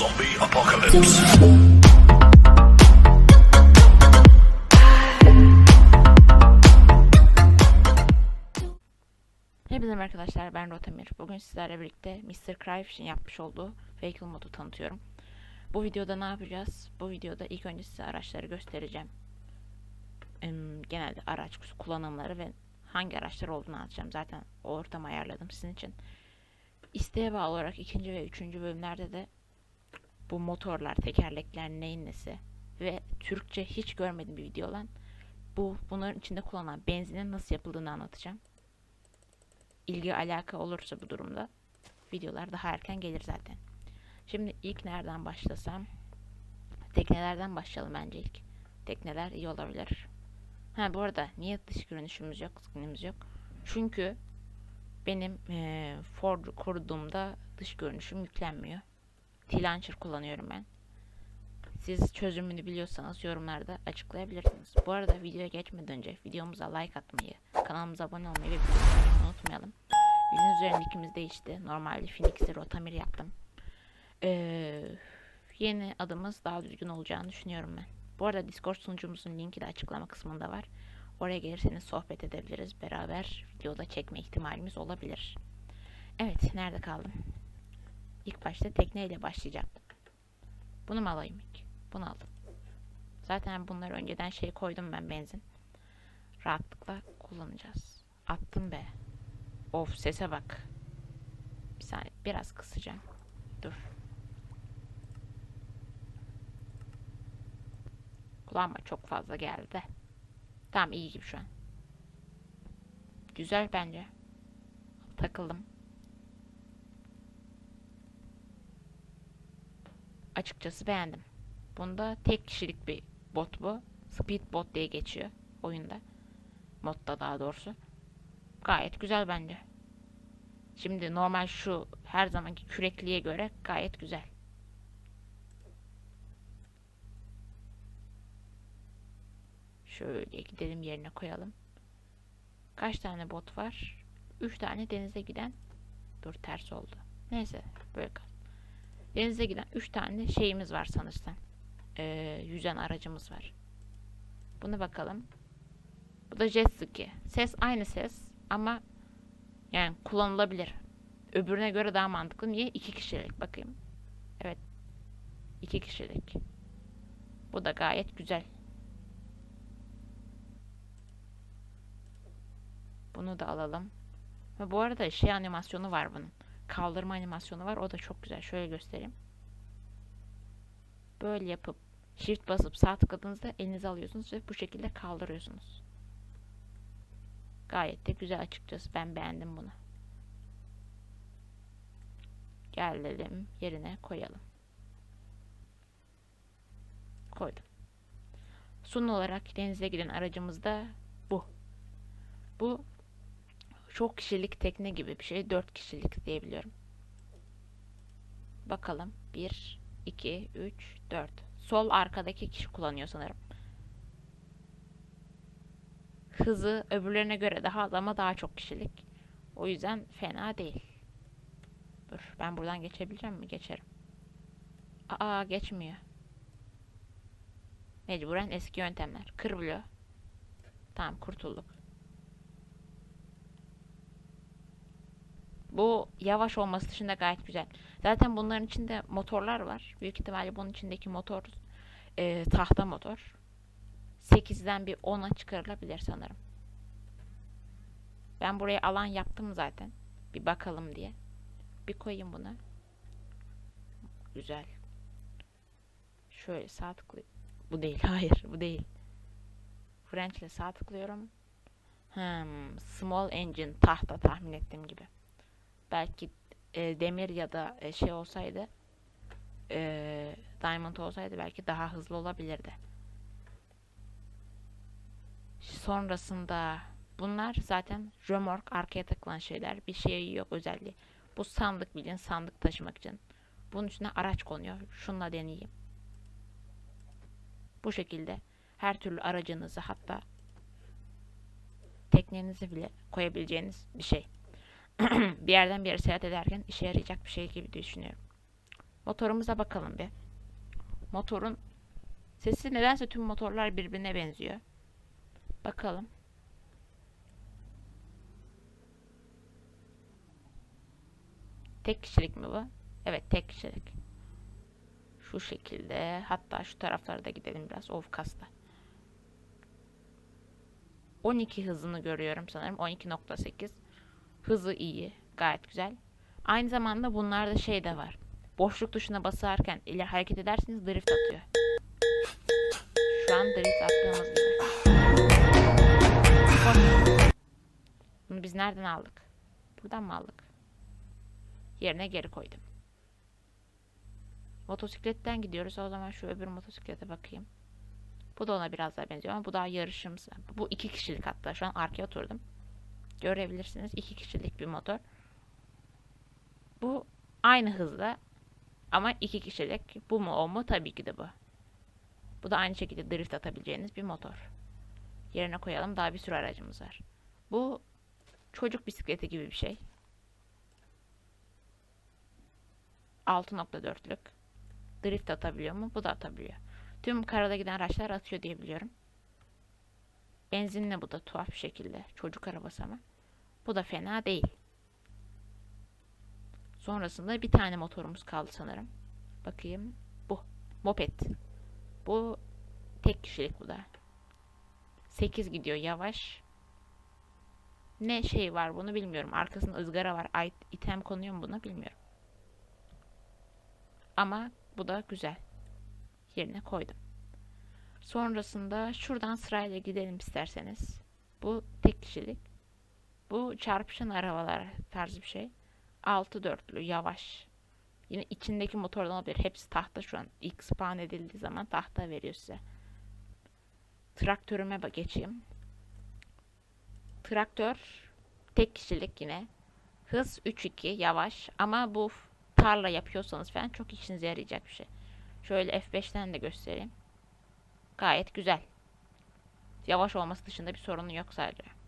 Zombie apocalypse. Hepinize merhaba arkadaşlar ben Rotamir. Bugün sizlerle birlikte Mr. Cryfish'in yapmış olduğu Vehicle modu tanıtıyorum. Bu videoda ne yapacağız? Bu videoda ilk önce size araçları göstereceğim. Genelde araç kullanımları ve hangi araçlar olduğunu anlatacağım. Zaten o ortamı ayarladım sizin için. İsteğe bağlı olarak ikinci ve üçüncü bölümlerde de bu motorlar, tekerlekler neyin nesi ve Türkçe hiç görmediğim bir video olan bu bunların içinde kullanılan benzinin nasıl yapıldığını anlatacağım ilgi alaka olursa bu durumda videolar daha erken gelir zaten. Şimdi ilk nereden başlasam? Teknelerden başlayalım bence ilk. Tekneler iyi olabilir. Ha bu arada niye dış görünüşümüz yok, skinimiz yok? Çünkü benim eee Ford kurduğumda dış görünüşüm yüklenmiyor. T-Launcher kullanıyorum ben. Siz çözümünü biliyorsanız yorumlarda açıklayabilirsiniz. Bu arada videoya geçmeden önce videomuza like atmayı, kanalımıza abone olmayı ve bildirimleri unutmayalım. Bildiğiniz üzere nickimiz değişti. Normalde Phoenix'i Rotamir yaptım. Ee, yeni adımız daha düzgün olacağını düşünüyorum ben. Bu arada Discord sunucumuzun linki de açıklama kısmında var. Oraya gelirseniz sohbet edebiliriz. Beraber videoda çekme ihtimalimiz olabilir. Evet, nerede kaldım? İlk başta tekneyle başlayacaktım. Bunu mu alayım ilk? Bunu aldım. Zaten bunları önceden şey koydum ben benzin. Rahatlıkla kullanacağız. Attım be. Of sese bak. Bir saniye biraz kısacağım. Dur. Kulağıma çok fazla geldi. Tamam iyi gibi şu an. Güzel bence. Takıldım. Açıkçası beğendim. Bunda tek kişilik bir bot bu. Speed bot diye geçiyor oyunda. Modda daha doğrusu. Gayet güzel bence. Şimdi normal şu her zamanki kürekliğe göre gayet güzel. Şöyle gidelim yerine koyalım. Kaç tane bot var? 3 tane denize giden. Dur ters oldu. Neyse böyle kal. Denize giden 3 tane şeyimiz var sanırsam. Ee, yüzen aracımız var. Buna bakalım. Bu da jet ski. Ses aynı ses ama yani kullanılabilir. Öbürüne göre daha mantıklı. Niye? İki kişilik. Bakayım. Evet. iki kişilik. Bu da gayet güzel. Bunu da alalım. Ve bu arada şey animasyonu var bunun. Kaldırma animasyonu var. O da çok güzel. Şöyle göstereyim. Böyle yapıp shift basıp sağ tıkladığınızda elinize alıyorsunuz ve bu şekilde kaldırıyorsunuz. Gayet de güzel açıkçası. Ben beğendim bunu. Gelelim yerine koyalım. Koydum. Son olarak denize giden aracımız da bu. Bu çok kişilik tekne gibi bir şey. 4 kişilik diyebiliyorum. Bakalım. 1, 2, 3, 4. Sol arkadaki kişi kullanıyor sanırım. Hızı öbürlerine göre daha az ama daha çok kişilik. O yüzden fena değil. Dur ben buradan geçebileceğim mi? Geçerim. Aa geçmiyor. Mecburen eski yöntemler. Kır bloğu. Tamam kurtulduk. Bu yavaş olması dışında gayet güzel. Zaten bunların içinde motorlar var. Büyük ihtimalle bunun içindeki motor e, tahta motor. 8'den bir 10'a çıkarılabilir sanırım. Ben buraya alan yaptım zaten. Bir bakalım diye. Bir koyayım bunu. Güzel. Şöyle sağ tıklı. Bu değil. Hayır, bu değil. French ile sağ tıklıyorum. Hmm, small engine tahta tahmin ettiğim gibi. Belki e, demir ya da e, şey olsaydı e, diamond olsaydı belki daha hızlı olabilirdi. Sonrasında bunlar zaten römork arkaya takılan şeyler. Bir şey yok özelliği. Bu sandık bilin sandık taşımak için. Bunun üstüne araç konuyor. Şunla deneyeyim. Bu şekilde her türlü aracınızı hatta teknenizi bile koyabileceğiniz bir şey. bir yerden bir yere seyahat ederken işe yarayacak bir şey gibi düşünüyorum. Motorumuza bakalım bir. Motorun sesi nedense tüm motorlar birbirine benziyor. Bakalım. Tek kişilik mi bu? Evet tek kişilik. Şu şekilde. Hatta şu taraflara gidelim biraz. Ovkas'ta. 12 hızını görüyorum sanırım. 12.8. Hızı iyi. Gayet güzel. Aynı zamanda bunlarda şey de var. Boşluk tuşuna basarken ile hareket ederseniz drift atıyor. Şu an drift attığımız gibi. Bunu biz nereden aldık? Buradan mı aldık? Yerine geri koydum. Motosikletten gidiyoruz. O zaman şu öbür motosiklete bakayım. Bu da ona biraz daha benziyor ama bu daha yarışımsı. Bu iki kişilik hatta. Şu an arkaya oturdum. Görebilirsiniz. iki kişilik bir motor. Bu aynı hızda ama iki kişilik. Bu mu o mu? Tabii ki de bu. Bu da aynı şekilde drift atabileceğiniz bir motor. Yerine koyalım. Daha bir sürü aracımız var. Bu çocuk bisikleti gibi bir şey. 6.4'lük. Drift atabiliyor mu? Bu da atabiliyor. Tüm karada giden araçlar atıyor diye biliyorum. Benzinli bu da tuhaf bir şekilde. Çocuk arabası ama. Bu da fena değil. Sonrasında bir tane motorumuz kaldı sanırım. Bakayım. Bu. Moped. Bu tek kişilik bu da. 8 gidiyor yavaş. Ne şey var bunu bilmiyorum. Arkasında ızgara var. İtem konuyor mu buna bilmiyorum. Ama bu da güzel. Yerine koydum. Sonrasında şuradan sırayla gidelim isterseniz. Bu tek kişilik. Bu çarpışan arabalar tarzı bir şey. 6 dörtlü yavaş. Yine içindeki motordan olabilir. Hepsi tahta şu an. İlk spawn edildiği zaman tahta veriyor size. Traktörüme geçeyim. Traktör tek kişilik yine. Hız 3-2 yavaş ama bu tarla yapıyorsanız falan çok işinize yarayacak bir şey. Şöyle F5'ten de göstereyim. Gayet güzel. Yavaş olması dışında bir sorunu yok sadece.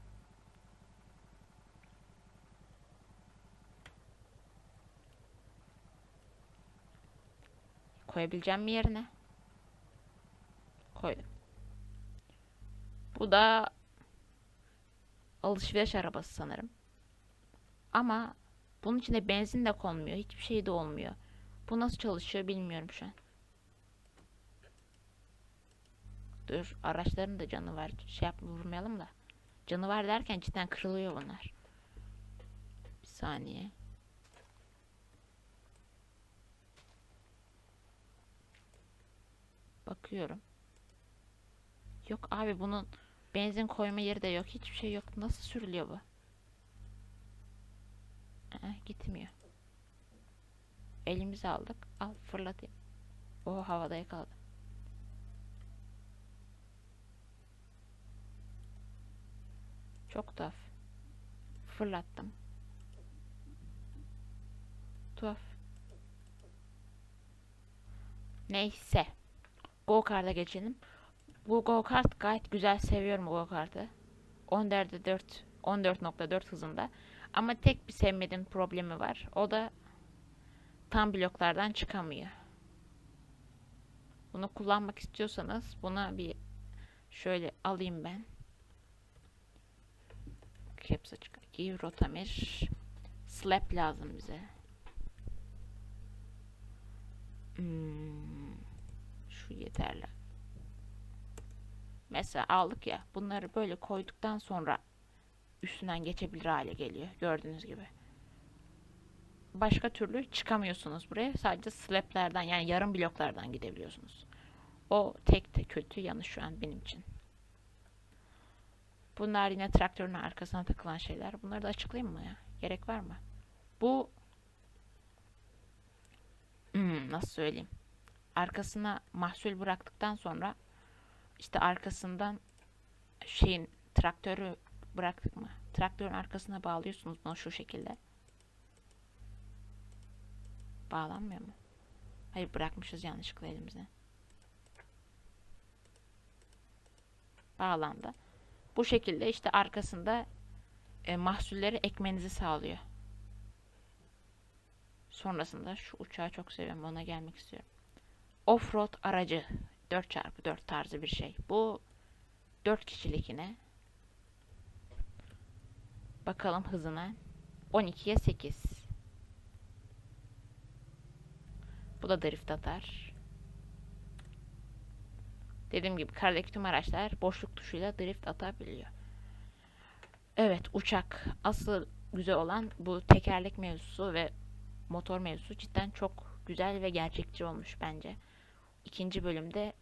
Koyabileceğim mi yerine? Koydum. Bu da alışveriş arabası sanırım. Ama bunun içine benzin de konmuyor. Hiçbir şey de olmuyor. Bu nasıl çalışıyor bilmiyorum şu an. Dur araçların da canı var. Şey yapma vurmayalım da. Canı var derken cidden kırılıyor bunlar. Bir saniye. Bakıyorum. Yok abi bunun benzin koyma yeri de yok. Hiçbir şey yok. Nasıl sürülüyor bu? Aa, gitmiyor. Elimize aldık. Al fırlatayım. O havada yakaladım. Çok tuhaf. Fırlattım. Tuhaf. Neyse. Go kart'a geçelim. Bu go kart gayet güzel seviyorum go kartı. 14'de 4 14.4 hızında. Ama tek bir sevmediğim problemi var. O da tam bloklardan çıkamıyor. Bunu kullanmak istiyorsanız buna bir şöyle alayım ben. Caps açık. Give rotamir. Slap lazım bize. Hmm, şu yeterli. Mesela aldık ya. Bunları böyle koyduktan sonra üstünden geçebilir hale geliyor. Gördüğünüz gibi. Başka türlü çıkamıyorsunuz buraya. Sadece slaplerden yani yarım bloklardan gidebiliyorsunuz. O tek de kötü yanı şu an benim için. Bunlar yine traktörün arkasına takılan şeyler. Bunları da açıklayayım mı ya? Gerek var mı? Bu Hmm, nasıl söyleyeyim? Arkasına mahsul bıraktıktan sonra işte arkasından şeyin traktörü bıraktık mı? Traktörün arkasına bağlıyorsunuz bunu şu şekilde. Bağlanmıyor mu? Hayır bırakmışız yanlışlıkla elimize. Bağlandı. Bu şekilde işte arkasında e, mahsulleri ekmenizi sağlıyor. Sonrasında şu uçağı çok seviyorum. Ona gelmek istiyorum. Offroad aracı. 4x4 tarzı bir şey. Bu 4 kişilik yine. Bakalım hızına. 12'ye 8. Bu da drift atar. Dediğim gibi kardaki tüm araçlar boşluk tuşuyla drift atabiliyor. Evet uçak. Asıl güzel olan bu tekerlek mevzusu ve motor mevzusu cidden çok güzel ve gerçekçi olmuş bence. İkinci bölümde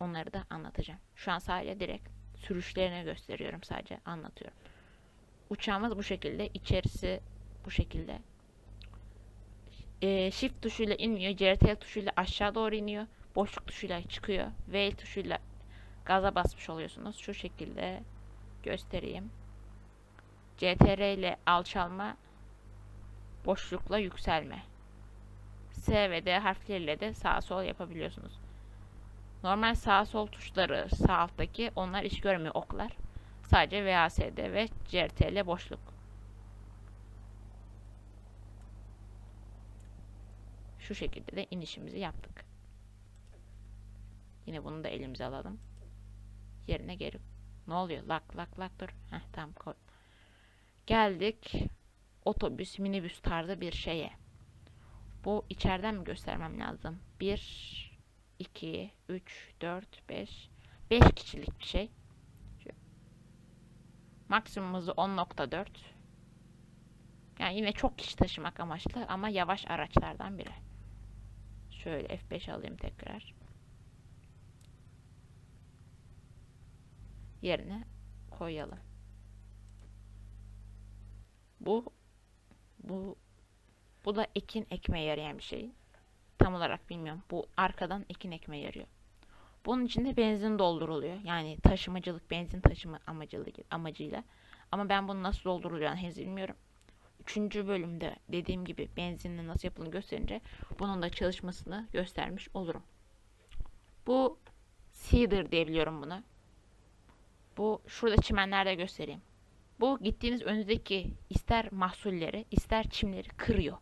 onları da anlatacağım. Şu an sadece direkt sürüşlerini gösteriyorum sadece anlatıyorum. Uçağımız bu şekilde. içerisi bu şekilde. Ee, shift tuşuyla inmiyor. CRT tuşuyla aşağı doğru iniyor. Boşluk tuşuyla çıkıyor. V tuşuyla gaza basmış oluyorsunuz. Şu şekilde göstereyim. CTR ile alçalma boşlukla yükselme. S ve D harfleriyle de sağ sol yapabiliyorsunuz. Normal sağ sol tuşları sağ alttaki onlar iş görmüyor oklar. Sadece VASD ve CRTL boşluk. Şu şekilde de inişimizi yaptık. Yine bunu da elimize alalım. Yerine geri. Ne oluyor? Lak lak lak dur. Heh tamam. Geldik otobüs, minibüs tarzı bir şeye. Bu içeriden mi göstermem lazım? 1 2 3 4 5 5 kişilik bir şey. Maksimum hızı 10.4. Yani yine çok kişi taşımak amaçlı ama yavaş araçlardan biri. Şöyle F5 alayım tekrar. Yerine koyalım. Bu bu bu da ekin ekmeye yarayan bir şey. Tam olarak bilmiyorum. Bu arkadan ekin ekmeye yarıyor. Bunun içinde benzin dolduruluyor. Yani taşımacılık, benzin taşıma amacıyla, amacıyla. Ama ben bunu nasıl doldurulacağını henüz bilmiyorum. Üçüncü bölümde dediğim gibi benzinle nasıl yapıldığını gösterince bunun da çalışmasını göstermiş olurum. Bu Cedar diyebiliyorum buna. Bu şurada çimenlerde göstereyim. Bu gittiğiniz önünüzdeki ister mahsulleri ister çimleri kırıyor.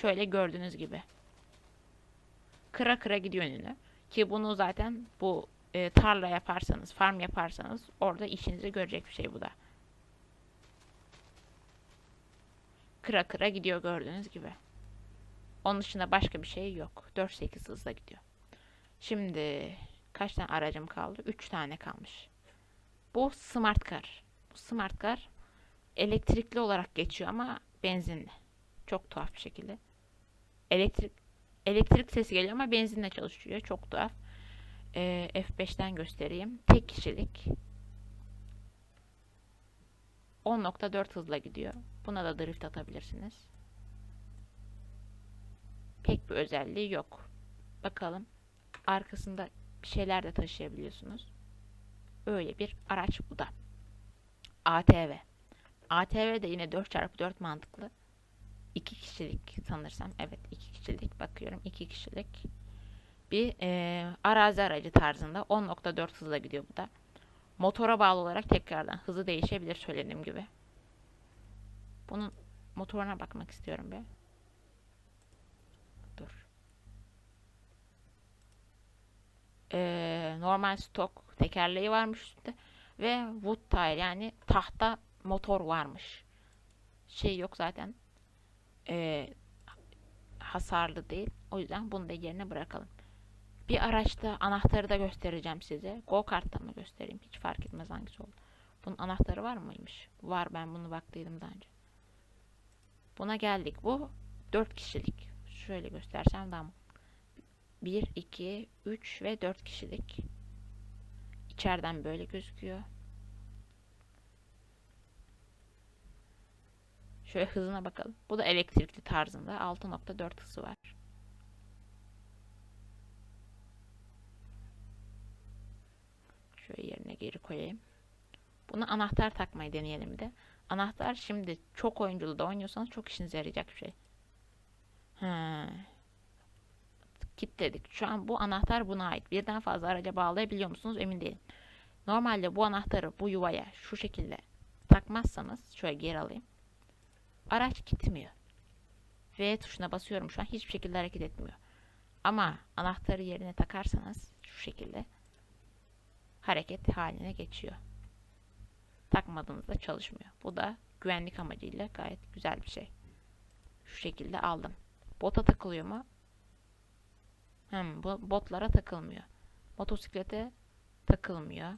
Şöyle gördüğünüz gibi. Kıra kıra gidiyor önünü. Ki bunu zaten bu e, tarla yaparsanız, farm yaparsanız orada işinizi görecek bir şey bu da. Kıra kıra gidiyor gördüğünüz gibi. Onun dışında başka bir şey yok. 4-8 hızla gidiyor. Şimdi kaç tane aracım kaldı? 3 tane kalmış. Bu smart car. Bu smart car elektrikli olarak geçiyor ama benzinli. Çok tuhaf bir şekilde. Elektrik elektrik sesi geliyor ama benzinle çalışıyor. Çok tuhaf. Ee, F5'ten göstereyim. Tek kişilik. 10.4 hızla gidiyor. Buna da drift atabilirsiniz. Pek bir özelliği yok. Bakalım. Arkasında bir şeyler de taşıyabiliyorsunuz. Öyle bir araç bu da. ATV. ATV de yine 4x4 mantıklı. 2 kişilik sanırsam. Evet 2 kişilik bakıyorum. 2 kişilik. Bir e, arazi aracı tarzında 10.4 hızla gidiyor bu da. Motora bağlı olarak tekrardan hızı değişebilir söylediğim gibi. Bunun motoruna bakmak istiyorum bir. Dur. Ee, normal stok tekerleği varmış üstte ve wood tire yani tahta motor varmış. Şey yok zaten. Ee, hasarlı değil. O yüzden bunu da yerine bırakalım. Bir araçta anahtarı da göstereceğim size. Go kart'ta mı göstereyim? Hiç fark etmez hangisi oldu. Bunun anahtarı var mıymış? Var ben bunu baktıydım daha önce. Buna geldik. Bu 4 kişilik. Şöyle göstersem tamam. 1, 2, 3 ve 4 kişilik. İçeriden böyle gözüküyor. Şöyle hızına bakalım. Bu da elektrikli tarzında. 6.4 hızı var. Şöyle yerine geri koyayım. Bunu anahtar takmayı deneyelim de. Anahtar şimdi çok oyunculu da oynuyorsanız çok işinize yarayacak bir şey. He. Kilitledik. Şu an bu anahtar buna ait. Birden fazla araca bağlayabiliyor musunuz emin değilim. Normalde bu anahtarı bu yuvaya şu şekilde takmazsanız şöyle geri alayım. Araç gitmiyor. V tuşuna basıyorum şu an hiçbir şekilde hareket etmiyor. Ama anahtarı yerine takarsanız şu şekilde hareket haline geçiyor. Takmadığınızda çalışmıyor. Bu da güvenlik amacıyla gayet güzel bir şey. Şu şekilde aldım. Bota takılıyor mu? Hem bu botlara takılmıyor. Motosiklete takılmıyor.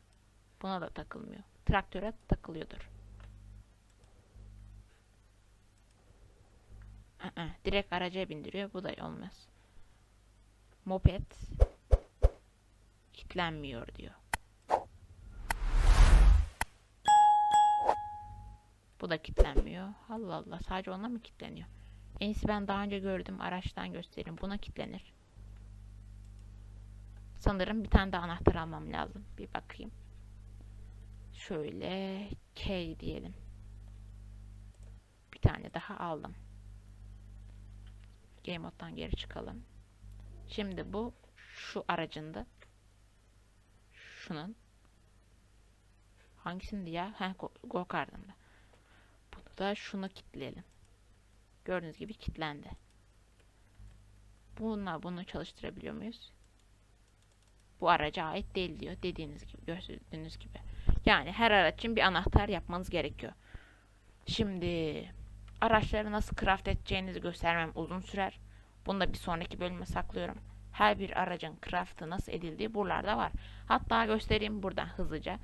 Buna da takılmıyor. Traktöre takılıyordur. Aa, direkt araca bindiriyor. Bu da olmaz. Moped kilitlenmiyor diyor. Bu da kilitlenmiyor. Allah Allah. Sadece ona mı kilitleniyor? En iyisi ben daha önce gördüm. Araçtan göstereyim. Buna kilitlenir. Sanırım bir tane daha anahtar almam lazım. Bir bakayım. Şöyle K diyelim. Bir tane daha aldım. Game geri çıkalım. Şimdi bu şu aracında. Şunun. Hangisindi ya? Ha, go, kartında. Bunu da şunu kilitleyelim. Gördüğünüz gibi kilitlendi. Bununla bunu çalıştırabiliyor muyuz? Bu araca ait değil diyor. Dediğiniz gibi, gördüğünüz gibi. Yani her araç için bir anahtar yapmanız gerekiyor. Şimdi araçları nasıl craft edeceğinizi göstermem uzun sürer. Bunu da bir sonraki bölüme saklıyorum. Her bir aracın craftı nasıl edildiği buralarda var. Hatta göstereyim buradan hızlıca.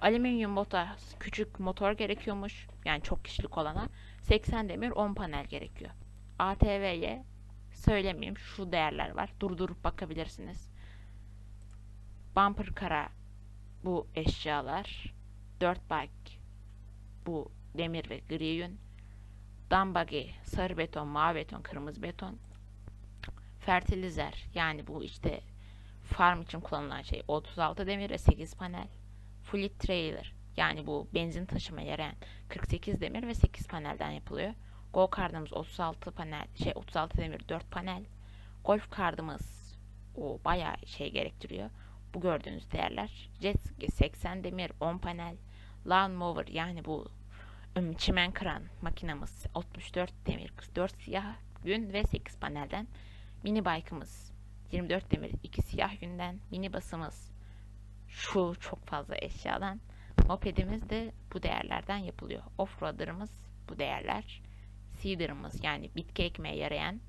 Alüminyum bota küçük motor gerekiyormuş. Yani çok kişilik olana. 80 demir 10 panel gerekiyor. ATV'ye söylemeyeyim şu değerler var. Durdurup bakabilirsiniz. Bumper kara bu eşyalar. 4 bike bu demir ve gri yün. Dambagi sarı beton, mavi beton, kırmızı beton. Fertilizer yani bu işte farm için kullanılan şey 36 demir ve 8 panel. Fleet trailer yani bu benzin taşımaya yarayan 48 demir ve 8 panelden yapılıyor. Go kardımız 36 panel şey 36 demir 4 panel. Golf kardımız o bayağı şey gerektiriyor. Bu gördüğünüz değerler. Jet ski 80 demir 10 panel. Lawn mower yani bu çimen kıran makinamız 64 demir 4 siyah yün ve 8 panelden. Mini bike'ımız 24 demir 2 siyah yünden. Mini basımız şu çok fazla eşyadan. Mopedimiz de bu değerlerden yapılıyor. Offroader'ımız bu değerler. Seeder'ımız yani bitki ekmeye yarayan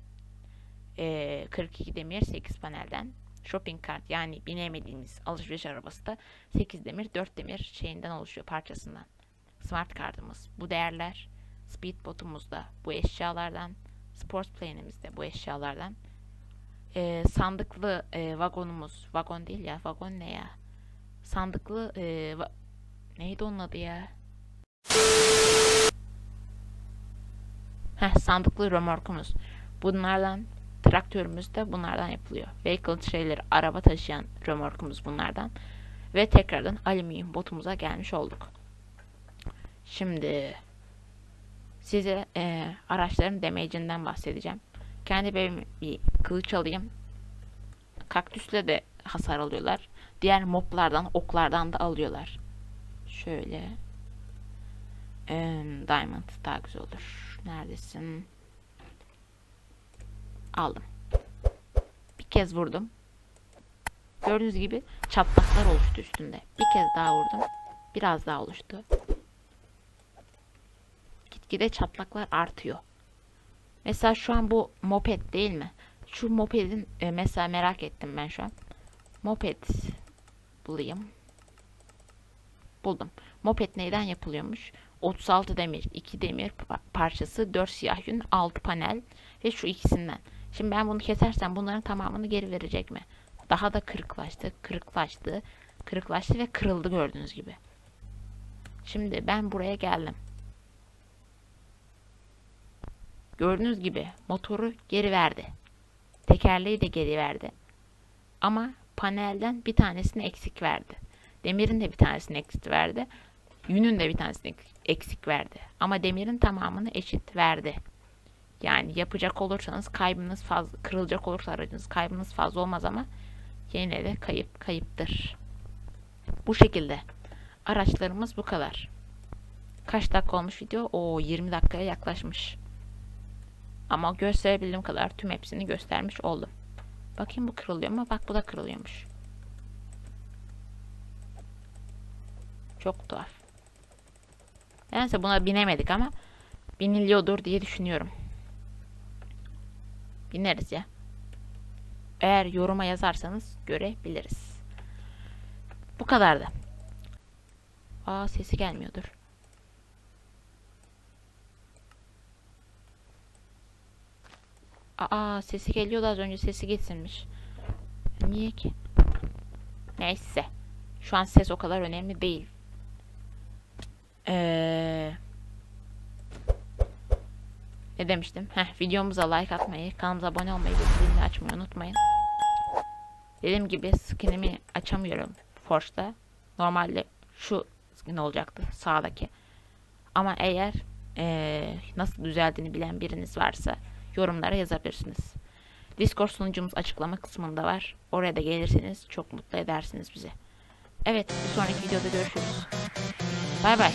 eee, 42 demir 8 panelden. Shopping cart yani binemediğimiz alışveriş arabası da 8 demir 4 demir şeyinden oluşuyor parçasından. Smart kartımız bu değerler. Speedbotumuz da bu eşyalardan. Sports plane'imiz de bu eşyalardan. Eee, sandıklı eee, vagonumuz. Vagon değil ya. Vagon ne ya? Sandıklı eee, va- neydi onun adı ya? Heh, sandıklı römorkumuz. Bunlardan traktörümüz de bunlardan yapılıyor. Vehicle trailer araba taşıyan römorkumuz bunlardan. Ve tekrardan alüminyum botumuza gelmiş olduk. Şimdi size eee, araçların damage'inden bahsedeceğim. Kendi benim bir kılıç alayım. Kaktüsle de hasar alıyorlar. Diğer moblardan, oklardan da alıyorlar. Şöyle. Em, Diamond daha güzel olur. Neredesin? Aldım. Bir kez vurdum. Gördüğünüz gibi çatlaklar oluştu üstünde. Bir kez daha vurdum. Biraz daha oluştu. Gitgide çatlaklar artıyor. Mesela şu an bu moped değil mi? Şu mopedin e, mesela merak ettim ben şu an. Moped bulayım. Buldum. Moped neyden yapılıyormuş? 36 demir, 2 demir pa- parçası, 4 siyah yün, 6 panel ve şu ikisinden. Şimdi ben bunu kesersem bunların tamamını geri verecek mi? Daha da kırıklaştı, kırıklaştı, kırıklaştı ve kırıldı gördüğünüz gibi. Şimdi ben buraya geldim. Gördüğünüz gibi motoru geri verdi. Tekerleği de geri verdi. Ama panelden bir tanesini eksik verdi. Demirin de bir tanesini eksik verdi. Yünün de bir tanesini ek- eksik verdi. Ama demirin tamamını eşit verdi. Yani yapacak olursanız kaybınız fazla, kırılacak olursa aracınız kaybınız fazla olmaz ama yine de kayıp kayıptır. Bu şekilde. Araçlarımız bu kadar. Kaç dakika olmuş video? O 20 dakikaya yaklaşmış. Ama gösterebildiğim kadar tüm hepsini göstermiş oldum. Bakayım bu kırılıyor mu? Bak bu da kırılıyormuş. Çok tuhaf. Neyse buna binemedik ama biniliyordur diye düşünüyorum. Bineriz ya. Eğer yoruma yazarsanız görebiliriz. Bu kadardı. Aa sesi gelmiyordur. Aa sesi geliyordu az önce sesi gitsinmiş. Niye ki? Neyse. Şu an ses o kadar önemli değil. Ee, ne demiştim? Heh, videomuza like atmayı, kanalımıza abone olmayı ve zilini açmayı unutmayın. Dediğim gibi skinimi açamıyorum Forge'da. Normalde şu skin olacaktı sağdaki. Ama eğer ee, nasıl düzeldiğini bilen biriniz varsa yorumlara yazabilirsiniz. Discord sunucumuz açıklama kısmında var. Oraya da gelirseniz çok mutlu edersiniz bizi. Evet, bir sonraki videoda görüşürüz. Bay bay.